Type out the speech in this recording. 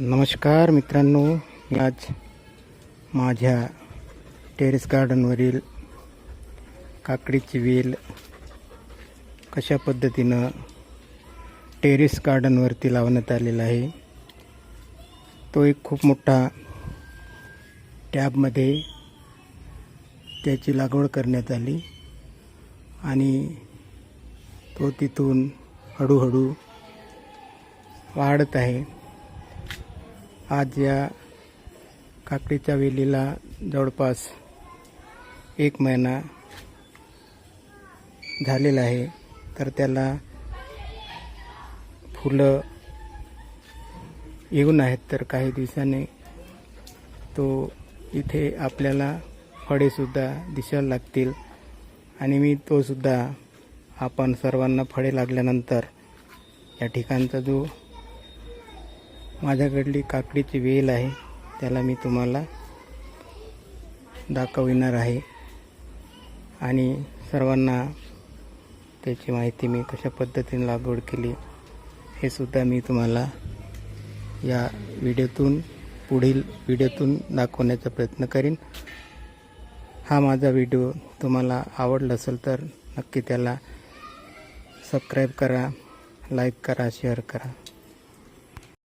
नमस्कार मित्रांनो आज माझ्या टेरेस गार्डनवरील काकडीची वेल कशा पद्धतीनं टेरेस गार्डनवरती लावण्यात आलेला आहे तो एक खूप मोठा टॅबमध्ये त्याची लागवड करण्यात आली आणि तो तिथून हळूहळू वाढत आहे. आज या काकडीच्या वेलीला जवळपास एक महिना झालेला आहे तर त्याला फुलं येऊन आहेत तर काही दिवसांनी तो इथे आपल्याला फळेसुद्धा दिसायला लागतील. आणि मी तोसुद्धा आपण सर्वांना फळे लागल्यानंतर या ठिकाणचा जो माझ्याकडली काकडीची वेल आहे त्याला मी तुम्हाला दाखविणार आहे. आणि सर्वांना त्याची माहिती मी कशा पद्धतीने लागवड केली हे सुद्धा मी तुम्हाला या व्हिडिओतून पुढील व्हिडिओतून दाखवण्याचा प्रयत्न करीन. हा माझा व्हिडिओ तुम्हाला आवडला असेल तर नक्की त्याला सबस्क्राईब करा लाईक करा शेअर करा.